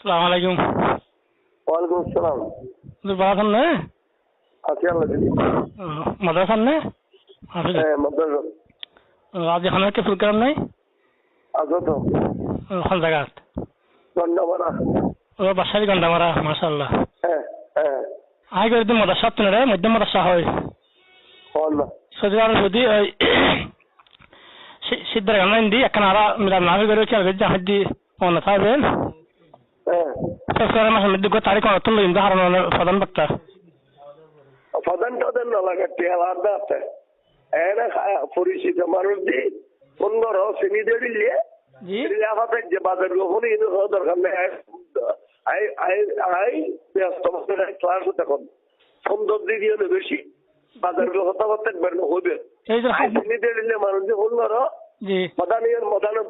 সালাম আলাইকুম। ওয়ালাইকুম আসসালাম। বাড়াছেন না? আছি আল্লাহ দিদি মাদ্রাসান না? হাফিজ হ্যাঁ মাদ্রাসা। আজ এখানে কে প্রোগ্রাম নাই? আছো তো। হল জায়গাত ধন্যবাদ ও বাসারি গন্ডা মারা মাশাআল্লাহ। হ্যাঁ হ্যাঁ। আই করে দিন মাদ্রাসা তো রে মধ্যম মাদ্রাসা হয়। হল আরব যদি ওই সিদ্ধার গান দি এখন আরা মিলা নাভি করে কি জাহাদি অন থাকবেন। ফেব্রুয়ারি মাসের মধ্যে গো তারিখ অনতন লইম হারানোর প্রধান বক্তা প্রধান টধান না লাগে টেলার দাতে এনে পরিচিত মানুষ দি পনেরো চিনি দিয়ে দিলে জি। আমাদের যে বাজার গোপনে হওয়া দরকার নেই আই আই আই ব্যস্ত ক্লাস দেখুন সুন্দর দিদিও বেশি বাজার কথা বলতে বেরনো হবে এই যে আই চিনি দিয়ে দিলে মানুষ যে পনেরো জি। মদানিয়ার মদানের